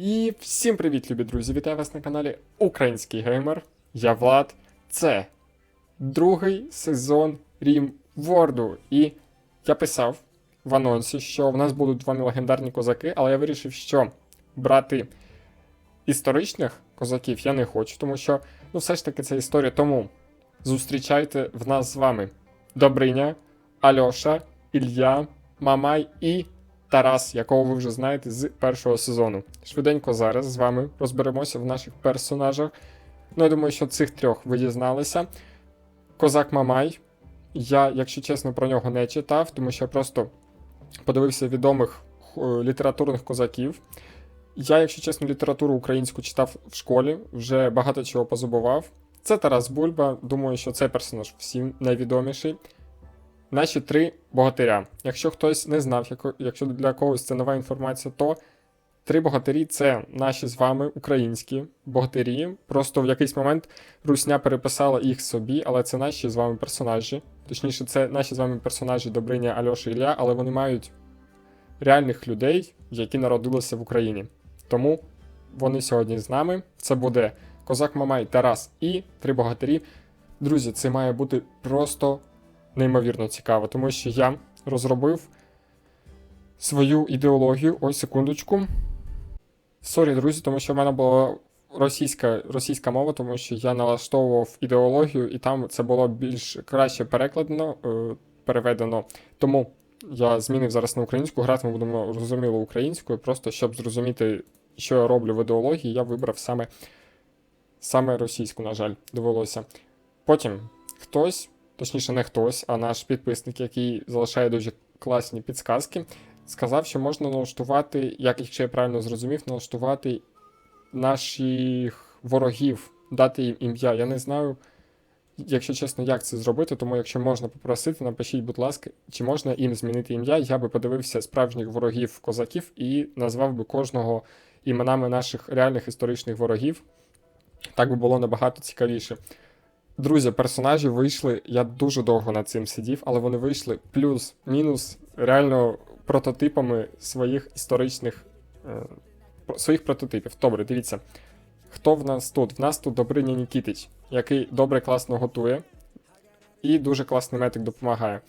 І всім привіт, любі друзі! Вітаю вас на каналі Український Геймер. Я Влад. Це другий сезон Рім Ворду. І я писав в анонсі, що в нас будуть два легендарні козаки, але я вирішив, що брати історичних козаків я не хочу, тому що, ну, все ж таки, це історія. Тому зустрічайте в нас з вами Добриня, Альоша, Ілля, Мамай і Тарас, якого ви вже знаєте з першого сезону. Швиденько зараз з вами розберемося в наших персонажах. Ну, я думаю, що цих трьох ви дізналися. Козак Мамай. Я, якщо чесно, про нього не читав, тому що я просто подивився відомих е, літературних козаків. Я, якщо чесно, літературу українську читав в школі, вже багато чого позабував. Це Тарас Бульба. Думаю, що цей персонаж всім найвідоміший. Наші три богатиря. Якщо хтось не знав, якщо для когось це нова інформація, то три богатирі це наші з вами українські богатирі. Просто в якийсь момент Русня переписала їх собі, але це наші з вами персонажі. Точніше, це наші з вами персонажі Добриня, Альоша Ілля, але вони мають реальних людей, які народилися в Україні. Тому вони сьогодні з нами. Це буде Козак Мамай, Тарас і три богатирі. Друзі, це має бути просто неймовірно цікаво, тому що я розробив свою ідеологію. Ось секундочку. Сорі, друзі, тому що в мене була російська, російська мова, тому що я налаштовував ідеологію, і там це було більш краще перекладено, е, переведено. Тому я змінив зараз на українську, грати ми будемо зрозуміло українською, просто щоб зрозуміти, що я роблю в ідеології, я вибрав саме, саме російську, на жаль, довелося. Потім хтось, точніше, не хтось, а наш підписник, який залишає дуже класні підсказки, сказав, що можна налаштувати, як якщо я правильно зрозумів, налаштувати наших ворогів, дати їм ім'я. Я не знаю, якщо чесно, як це зробити, тому якщо можна попросити, напишіть, будь ласка, чи можна їм змінити ім'я. Я би подивився справжніх ворогів козаків і назвав би кожного іменами наших реальних історичних ворогів. Так би було набагато цікавіше. Друзі, персонажі вийшли. Я дуже довго над цим сидів, але вони вийшли плюс-мінус реально прототипами своїх історичних е, своїх прототипів. Добре, дивіться. Хто в нас тут? В нас тут Добриня Нікітич, який добре класно готує і дуже класний метик допомагає.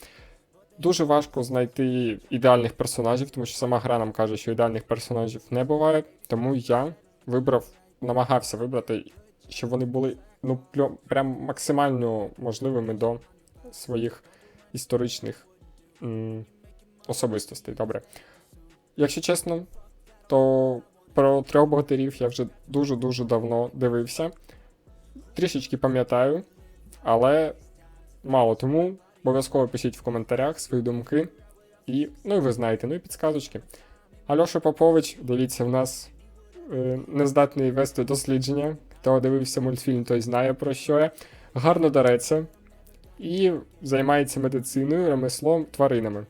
Дуже важко знайти ідеальних персонажів, тому що сама гра нам каже, що ідеальних персонажів не буває. Тому я вибрав, намагався вибрати, щоб вони були ну, прям максимально можливими до своїх історичних м, особистостей. Добре. Якщо чесно, то про трьох богатирів я вже дуже-дуже давно дивився. Трішечки пам'ятаю, але мало тому. Обов'язково пишіть в коментарях свої думки. І, ну і ви знаєте, ну і підсказочки. Альоша Попович, дивіться, в нас е, нездатний вести дослідження. Хто дивився мультфільм, той знає про що я. Гарно дареться і займається медициною, ремеслом, тваринами.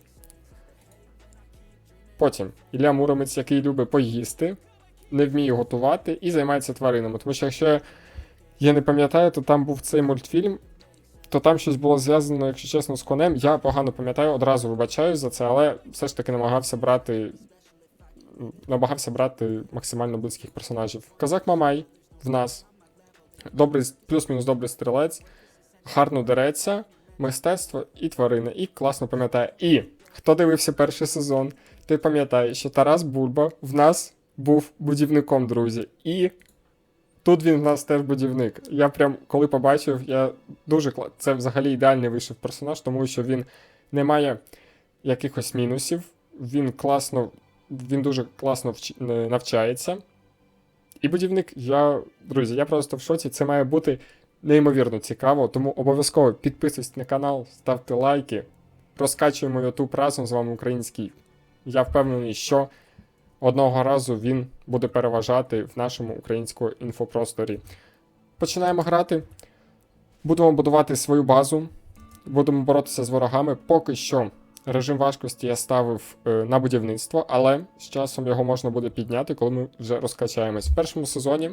Потім Ілля Муромець, який любить поїсти, не вміє готувати і займається тваринами. Тому що якщо я- не пам'ятаю, то там був цей мультфільм, то там щось було зв'язано, якщо чесно, з конем. Я погано пам'ятаю, одразу вибачаюсь за це, але все ж таки намагався брати. Намагався брати максимально близьких персонажів. Козак Мамай в нас. Добрий, плюс-мінус добрий стрілець, гарно дереться, мистецтво і тварини. І класно пам'ятає. І хто дивився перший сезон, той пам'ятає, що Тарас Бульба в нас був будівником, друзі. І тут він в нас теж будівник. Я прям коли побачив, я дуже це взагалі ідеальний вийшов персонаж, тому що він не має якихось мінусів. Він класно, він дуже класно вч- навчається. І будівник, я, друзі, я просто в шоці. Це має бути неймовірно цікаво. Тому обов'язково підписуйтесь на канал, ставте лайки, розкачуємо YouTube разом з вами український. Я впевнений, що одного разу він буде переважати в нашому українському інфопросторі. Починаємо грати. Будемо будувати свою базу, будемо боротися з ворогами. Поки що режим важкості я ставив е, на будівництво, але з часом його можна буде підняти, коли ми вже розкачаємось. В першому сезоні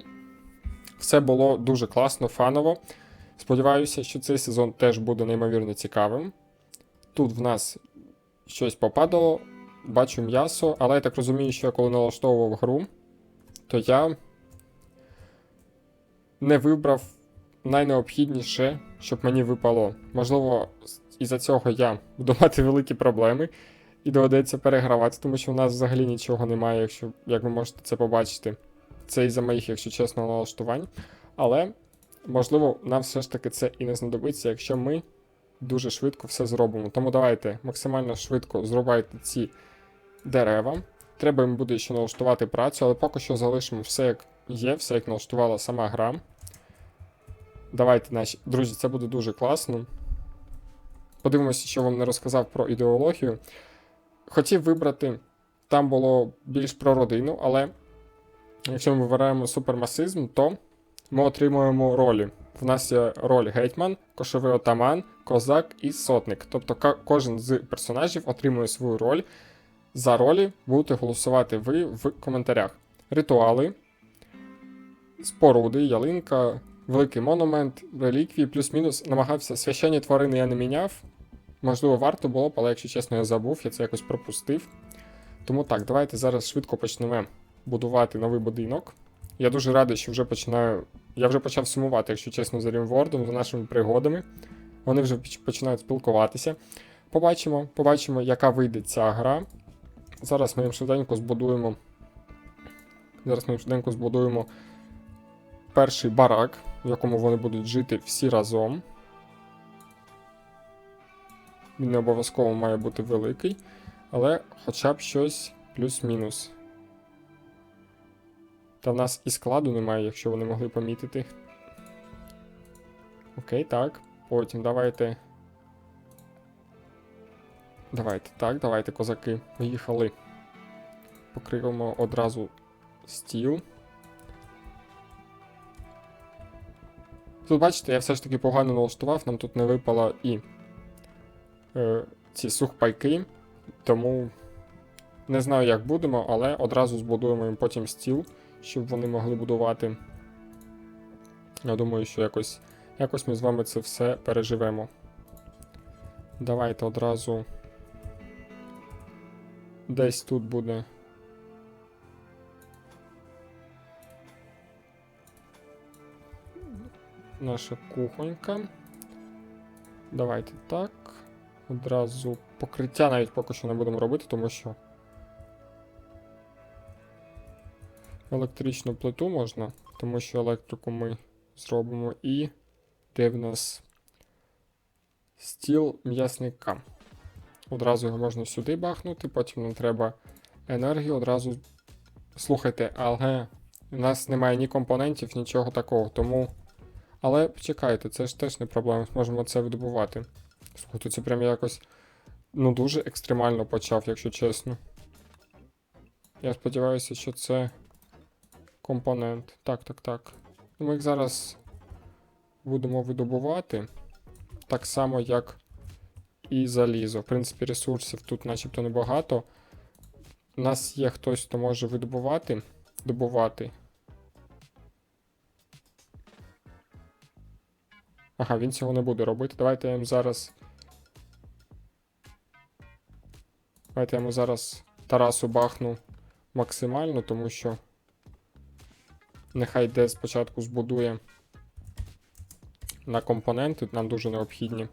все було дуже класно, фаново. Сподіваюся, що цей сезон теж буде неймовірно цікавим. Тут в нас щось попадало, бачу м'ясо, але я так розумію, що я коли налаштовував гру, то я не вибрав найнеобхідніше, щоб мені випало. Можливо, із-за цього я буду мати великі проблеми і доведеться перегравати, тому що в нас взагалі нічого немає, якщо, як ви можете це побачити. Це із-за моїх, якщо чесно, налаштувань. Але, можливо, нам все ж таки це і не знадобиться, якщо ми дуже швидко все зробимо. Тому давайте максимально швидко зрубайте ці дерева. Треба їм буде ще налаштувати працю, але поки що залишимо все як є, все як налаштувала сама гра. Давайте, наші друзі, це буде дуже класно. Подивимося, що вам не розказав про ідеологію. Хотів вибрати, там було більш про родину, але якщо ми вибираємо супермасизм, то ми отримуємо ролі. В нас є роль гетьман, кошовий отаман, козак і сотник. Тобто кожен з персонажів отримує свою роль. За ролі будете голосувати ви в коментарях. Ритуали, споруди, ялинка, великий монумент, реліквії, плюс-мінус. Намагався священні тварини я не міняв. Можливо, варто було б, але якщо чесно, я забув, я це якось пропустив. Тому так, давайте зараз швидко почнемо будувати новий будинок. Я дуже радий, що вже починаю. Я вже почав сумувати, якщо чесно, за Рімвордом, за нашими пригодами. Вони вже починають спілкуватися. Побачимо, побачимо, яка вийде ця гра. Зараз ми їм швиденько збудуємо. Зараз ми швиденько збудуємо перший барак, в якому вони будуть жити всі разом. Він не обов'язково має бути великий, але хоча б щось плюс-мінус. Та в нас і складу немає, якщо вони могли помітити. Окей, так. Потім давайте. Давайте так, давайте, козаки. Поїхали. Покриємо одразу стіл. Тут бачите, я все ж таки погано налаштував, нам тут не випало і е, ці сухпайки, тому не знаю, як будемо, але одразу збудуємо їм потім стіл, щоб вони могли будувати. Я думаю, що якось, якось ми з вами це все переживемо. Давайте одразу. Десь тут буде. Наша кухонька. Давайте так. Одразу покриття навіть поки що не будемо робити, тому що електричну плиту можна, тому що електрику ми зробимо і де в нас стіл м'ясника. Одразу його можна сюди бахнути, потім нам треба енергію одразу. Слухайте, але у нас немає ні компонентів, нічого такого, тому. Але почекайте, це ж теж не проблема, зможемо це видобувати. Слухайте, це прям якось ну дуже екстремально почав, якщо чесно. Я сподіваюся, що це компонент. Так, так, так. Ми їх зараз будемо видобувати. Так само, як і залізо. В принципі, ресурсів тут начебто небагато. У нас є хтось, хто може видобувати. Добувати. Ага, він цього не буде робити. Давайте я їм зараз. Давайте я йому зараз Тарасу бахну максимально, тому що. Нехай йде спочатку збудує на компоненти, нам дуже необхідні.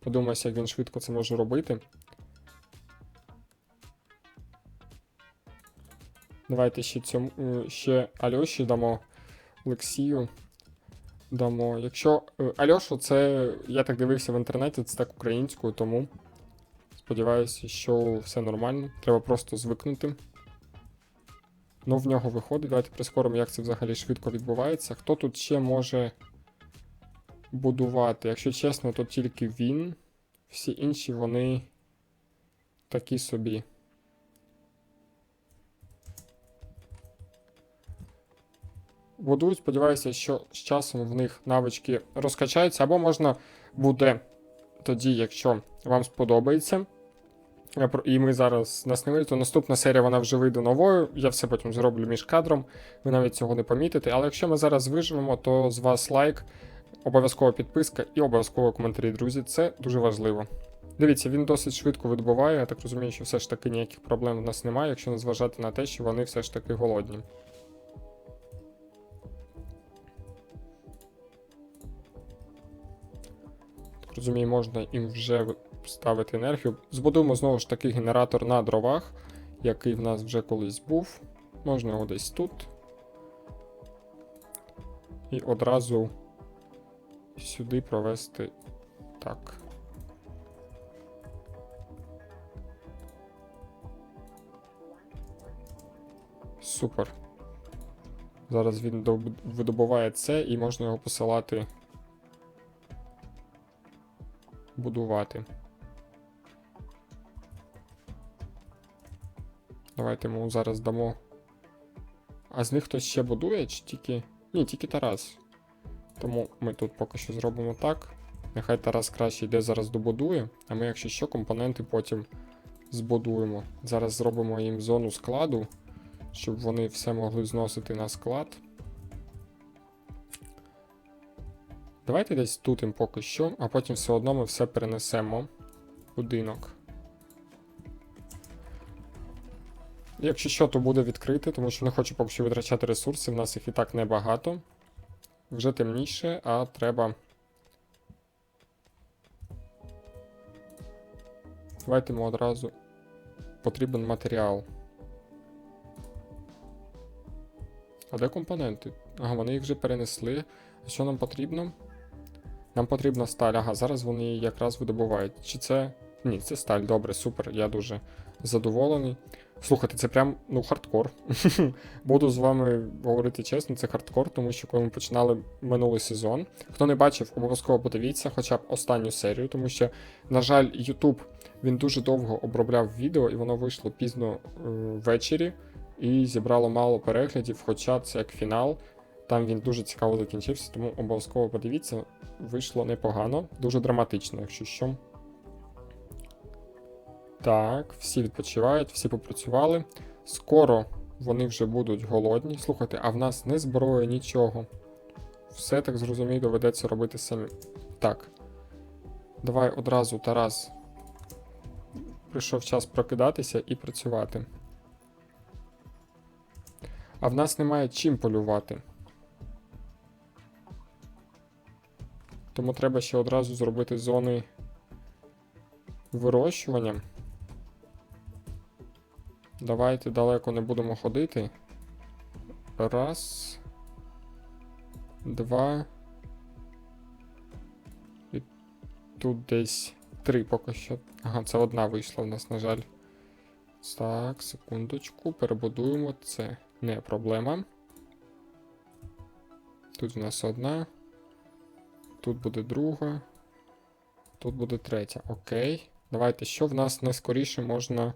Подумайся, як він швидко це може робити. Давайте ще цьому ще Альоші дамо Олексію. Дамо. Якщо. е, Альошу, це. Я так дивився в інтернеті, це так українською, тому. Сподіваюся, що все нормально. Треба просто звикнути. Ну, в нього виходить. Давайте прискоримо, як це взагалі швидко відбувається. Хто тут ще може будувати? Якщо чесно, то тільки він. Всі інші вони такі собі. Будують, сподіваюся, що з часом в них навички розкачаються, або можна буде тоді, якщо вам сподобається. І ми зараз насняли, то наступна серія вона вже вийде новою. Я все потім зроблю між кадром. Ви навіть цього не помітите. Але якщо ми зараз виживемо, то з вас лайк, обов'язкова підписка і обов'язково коментарі, друзі. Це дуже важливо. Дивіться, він досить швидко відбуває. Я так розумію, що все ж таки ніяких проблем в нас немає, якщо не зважати на те, що вони все ж таки голодні. Розумію, можна їм вже ставити енергію. Збудуємо знову ж таки генератор на дровах, який в нас вже колись був. Можна його десь тут. І одразу сюди провести так. Супер. Зараз він видобуває це і можна його посилати. Будувати. Давайте йому зараз дамо. А з них хтось ще будує, чи тільки. Ні, тільки Тарас. Тому ми тут поки що зробимо так. Нехай Тарас краще йде зараз добудує, а ми, якщо що, компоненти потім збудуємо. Зараз зробимо їм зону складу, щоб вони все могли зносити на склад. Давайте десь тут їм поки що, а потім все одно ми все перенесемо будинок. Якщо що, то буде відкрите, тому що не хочу поки що витрачати ресурси, в нас їх і так небагато. Вже темніше, а треба. Давайте ми одразу. Потрібен матеріал. А де компоненти? Ага, вони їх вже перенесли. Що нам потрібно? Нам потрібна сталь. Ага, зараз вони її якраз видобувають. Чи це. Ні, це сталь, добре, супер, я дуже задоволений. Слухайте, це прям ну хардкор. Буду з вами говорити чесно, це хардкор, тому що коли ми починали минулий сезон. Хто не бачив, обов'язково подивіться хоча б останню серію, тому що, на жаль, YouTube він дуже довго обробляв відео, і воно вийшло пізно е, ввечері і зібрало мало переглядів, хоча це як фінал. Там він дуже цікаво закінчився, тому обов'язково подивіться. Вийшло непогано, дуже драматично, якщо що. Так, всі відпочивають, всі попрацювали. Скоро вони вже будуть голодні. Слухайте, а в нас не зброя, нічого. Все так зрозуміло, доведеться робити самі. Так. Давай одразу, Тарас. Прийшов час прокидатися і працювати. А в нас немає чим полювати. Тому треба ще одразу зробити зони вирощування. Давайте далеко не будемо ходити. Раз. Два. І тут десь три поки що. Ага, це одна вийшла в нас, на жаль. Так, секундочку, перебудуємо це. Не проблема. Тут в нас одна. Тут буде друга. Тут буде третя. Окей. Давайте, що в нас найскоріше можна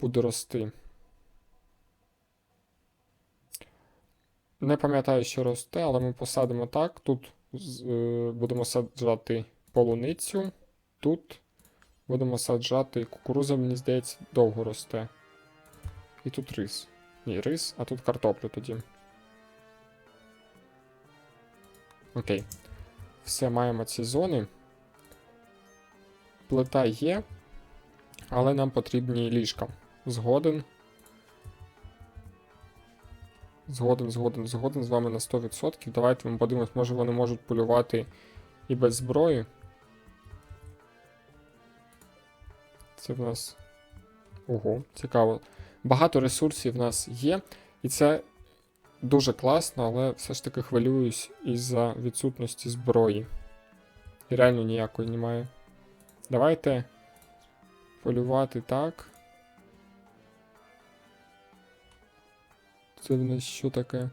буде рости. Не пам'ятаю, що росте, але ми посадимо так. Тут е, будемо саджати полуницю. Тут будемо саджати кукуруза, мені здається, довго росте. І тут рис. Ні, рис, а тут картоплю тоді. Окей. Все, маємо ці зони. Плита є, але нам потрібні ліжка. Згоден. Згоден, згоден, згоден з вами на 100%. Давайте ми подивимось, може вони можуть полювати і без зброї. Це в нас. Ого, цікаво. Багато ресурсів в нас є, і це дуже класно, але все ж таки хвилююсь із-за відсутності зброї. І реально ніякої немає. Давайте полювати так. Це в нас що таке?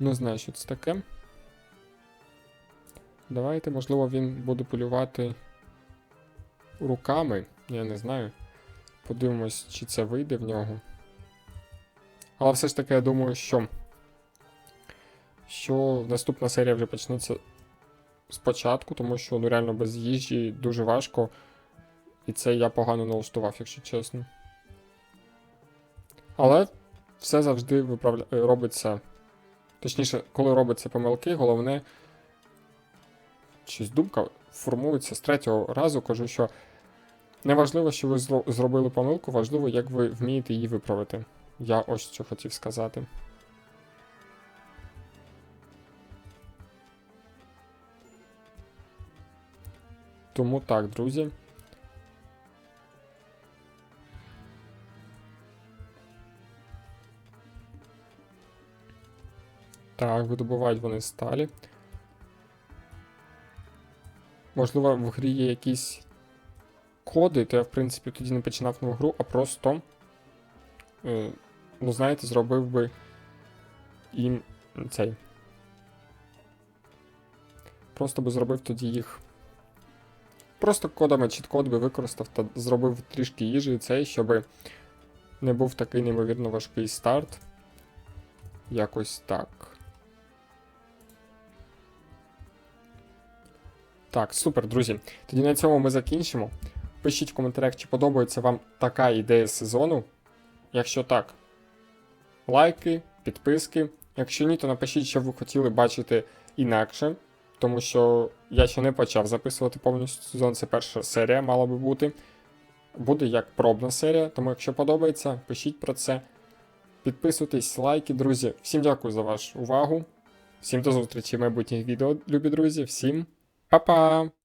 Не знаю, що це таке. Давайте, можливо, він буде полювати руками. Я не знаю. Подивимось, чи це вийде в нього. Але все ж таки, я думаю, що. Що наступна серія вже почнеться спочатку, тому що ну, реально без їжі дуже важко. І це я погано налаштував, якщо чесно. Але все завжди виправля... е, робиться. Точніше, коли робиться помилки, головне. Щось думка формується з третього разу. Кажу, що не важливо, що ви зробили помилку, важливо, як ви вмієте її виправити. Я ось що хотів сказати. Тому так, друзі. Так, видобувають вони сталі. Можливо, в грі є якісь коди, то я, в принципі, тоді не починав нову гру, а просто, е, ну, знаєте, зробив би їм цей. Просто би зробив тоді їх. Просто кодами чіт-код би використав та зробив трішки їжі цей, щоб не був такий неймовірно важкий старт. Якось так. Так, супер, друзі. Тоді на цьому ми закінчимо. Пишіть в коментарях, чи подобається вам така ідея сезону. Якщо так, лайки, підписки. Якщо ні, то напишіть, що ви хотіли бачити інакше, тому що я ще не почав записувати повністю сезон, це перша серія мала би бути. Буде як пробна серія, тому якщо подобається, пишіть про це. Підписуйтесь, лайки, друзі. Всім дякую за вашу увагу. Всім до зустрічі в майбутніх відео, любі друзі. Всім па-па!